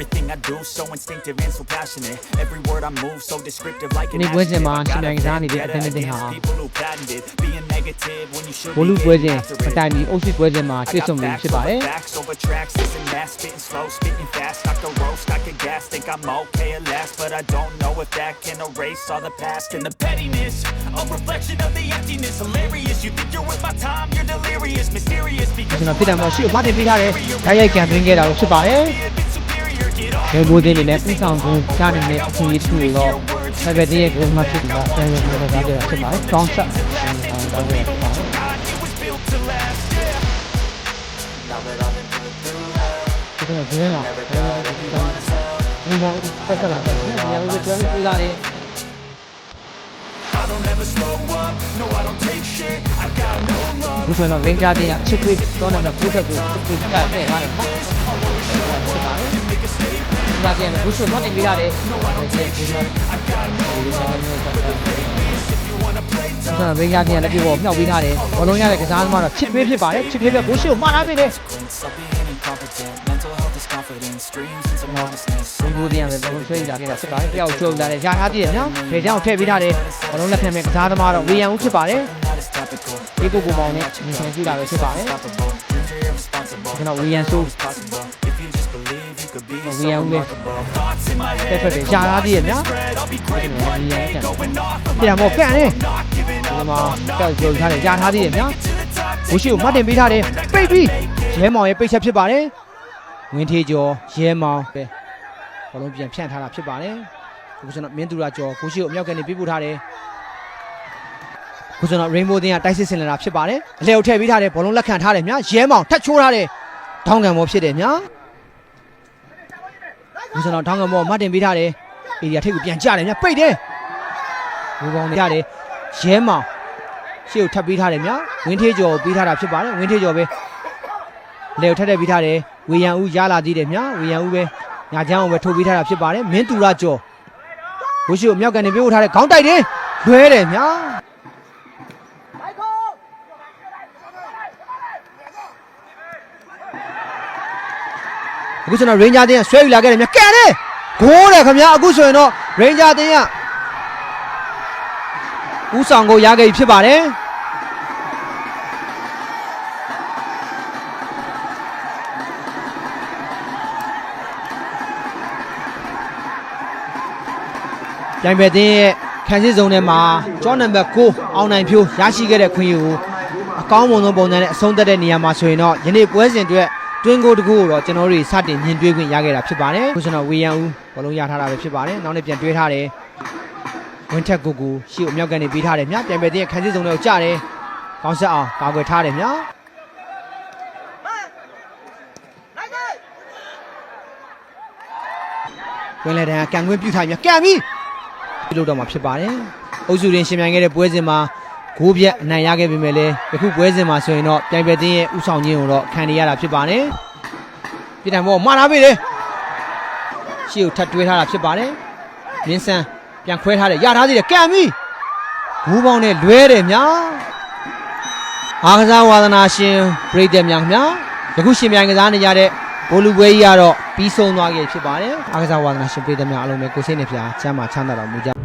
Everything I do so instinctive and so passionate Every word I move so descriptive like an နေ့ပွဲစဉ်မှာ adjective. ရှင်မြိုင်ကစားနေ I တဲ့အ gotta သင်းအသင်းဟာ hate people who patented being negative when you should ဘိုလူ be ပွဲ getting စဉ် after အ it. တိုင်ပြီးအုပ်စုပွဲစဉ်မှာ I တွေ့ got ဆုံမှု facts ဖြစ်ပါတယ် over facts over tracks, listen fast, spitting slow, spitting fast, I could roast, I could gas, think I'm okay at last, but I don't know if that can erase all the past and the pettiness, a reflection of the emptiness, hilarious. You think you're worth my time, you're delirious, mysterious ကျွန် because တော်ဖြစ်တယ်မှာရှိကိုမတင်ပေးထားတယ်ဓာတ်ရိုက်ကန်သွင်းခဲ့တာလို့ဖြစ်ပါတယ် ရေဘိုးတင်းနေနဲ့ဥဆောင်ကူကြားနေတဲ့အခွင့်အရေးတစ်ခုကိုတော့ဆက်ပြတဲ့ကိုမှဖြစ်တာဆယ်ရည်လို့ပြောကြတာဖြစ်ပါတယ်တောင်းဆက်တောင်းဆက်ပါ God, it was built to last. Yeah. ဒီကနေ့ကဒီမှာဆက်ဆက်လာတယ်။ညလုံးကျွမ်းပြလာတယ် I don't ever slow up, no I don't take shit, I got no love. ။ဒီဆိုတော့ Ranger တင်ကချစ်ခွေးတော့နေတဲ့ကိုယ့်ချက်ကိုကိုယ်ကတဲ့ရတယ်နော်။ဒီကနေ့ ဘူးဆိုတော့တင်ပြရတယ်။ No I don't take shit, I got no love. ဆိုတော့ Ranger တင်ကလည်းပြပေါ်မြောက်ပေးထားတယ်။ဘောလုံးရတဲ့ကစားသမားတော့ချစ်ခွေးဖြစ်ပါတယ်။ချစ်ခွေးပြကိုရှိကိုမှားထားပြီလေ။ I'll be incompetent, mental health is confidence, dreams and some honestness. ဘုံဘိုးတင်ရတယ်ဘုံဆွေးကြတာဖြစ်ပါတယ်။တယောက်ချုပ်လာတယ်။ရာထားကြည့်ရနော်။ဖေချောင်းထည့်ပေးထားတယ်။ဘောလုံးလက်ဖြတ်မဲ့ကစားသမားတော့ဝေယံဦးဖြစ်ပါတယ်။ Not as topical, ဒီကိုကိုမောင်နဲ့ညီဆောင်ကြည့်တာပဲဖြစ်ပါတယ် unstoppable, dreams are irresponsible. ကျွန်တော်ဝေယံဆိုး Possible, if you just believe you could be so we are with- remarkable. Thoughts in my တက် head, ထွက်တယ်ရှားထားသေးရဲ့ဗျာ spread, I'll be great one day, going off of ပြန်မောကန်နေ not giving ဒီ up. မှာတောက်ပြောထားတယ်ကြားထားသေးရဲ့ဗျာ To the top, ဘိုးရှိကိုမှတ်တင်ပေးထားတယ်ပိတ်ပြီးရဲမောင်ရဲ့ပိတ်ချက်ဖြစ်ပါတယ်ဝင်းထေးကျော်ရဲမောင်ပဲဘလုံးပြန်ဖြန့်ထားတာဖြစ်ပါတယ်ခုကျွန်တော်မင်းသူရာကျော်ကိုရှိကိုအမြောက်ကနေပြပို့ထားတယ်ခုကျွန်တော် Rainbow တင်ကတိုက်စစ်ဆင်လာတာဖြစ်ပါတယ်အလဲကိုထည့်ပေးထားတယ်ဘောလုံးလက်ခံထားတယ်မြရဲမောင်ထတ်ချိုးထားတယ်ထောင်းကံမောဖြစ်တယ်မြ ခုကျွန်တော်ထောင်းကံမောမှတ်တင်ပေးထားတယ်အေရီယာထိပ်ကိုပြန်ကြတယ်မြပိတ်တယ်ဘူပေါင်းနေရတယ်ရဲမောင်ရှေ့ကိုထပ်ပေးထားတယ်မြဝင်းထေးကျော်ကိုပေးထားတာဖြစ်ပါတယ်ဝင်းထေးကျော်ပဲလေကိုထပ်ထပ်ပေးထားတယ်ဝေယံဦးရလာသေးတယ်မြဝေယံဦးပဲညာချမ်းကိုပဲထုတ်ပေးထားတာဖြစ်ပါတယ်မင်းတူရကျော်ဘိုးရှိကိုမြောက်ကနေပြေးဖို့ထားတယ်ခေါင်းတိုက်တယ်လွဲတယ်မြ အခုကျွန်တော် Ranger တင်းကဆွဲယူလာခဲ့တယ်မြကန်တယ်ဂိုးတယ်ခင်ဗျာအခုဆိုရင်တော့ Ranger တင်းကဦးဆောင်ကိုရခဲ့ပြီဖြစ်ပါတယ်ပြိုင်ပွဲတင်းရဲ့ခံစစ်စုံထဲမှာကျောနံပါတ်9အောင်နိုင်ဖြိုးရရှိခဲ့တဲ့ခွင့်ရကိုအကောင်းမွန်ဆုံးပုံစံနဲ့အဆုံးသတ်တဲ့နေရာမှာဆိုရင်တော့ယနေ့ပွဲစဉ်အတွက် တွင်းကိုတကူကိုတော့ကျွန်တော်တို့စတင်မြင်တွေ့ခွင့်ရခဲ့တာဖြစ်ပါတယ်ခုကျွန်တော်ဝေယံဦးဘလုံးရထားတာပဲဖြစ်ပါတယ်နောက်နေ့ပြန်တွဲထားတယ်ဝင်းထက်ကိုကိုရှေ့အမြောက်ကနေပေးထားတယ်မြပြိုင်ပွဲတင်းရဲ့ခံစစ်စုံထဲကိုကြားတယ်ကောင်းဆက်အောင်ကာကွယ်ထားတယ်မြဝင်လေတန်းကကန်ခွင့်ပြုထားမြကန်ပြီပြုလုပ်တော့မှာဖြစ်ပါတယ်အုပ်စုရင်းရှင်မြိုင်ခဲ့တဲ့ပွဲစဉ်မှာ ဂိုးပြက်အနိုင်ရခဲ့ပေမဲ့လည်းယခုပွဲစဉ်မှာဆိုရင်တော့ပြိုင်ပွဲတင်းရဲ့ဥဆောင်ခြင်းကိုတော့ခံနေရတာဖြစ်ပါတယ်ပြည်တိုင်ဘောမှားလာပြီလေရှေ့ကိုထပ်တွေးထားတာဖြစ်ပါတယ်မင်းဆန်းပြန်ခွဲထားတယ်ရထားသေးတယ်ကန်ပြီဂိုးပေါင်းနဲ့လွဲတယ်ညာအားကစားဝါသနာရှင်ပြည်သက်များခင်ဗျာယခုရှင်မြိုင်ကစားနေကြတဲ့ဘိုလ်လူပွဲကြီးကတော့ပြီးဆုံးသွားခဲ့ဖြစ်ပါတယ်အားကစားဝါသနာရှင်ပြည်သက်များအားလုံးပဲကိုစိတ်နဲ့ဖျားချမ်းသာချမ်းသာတော်မူကြ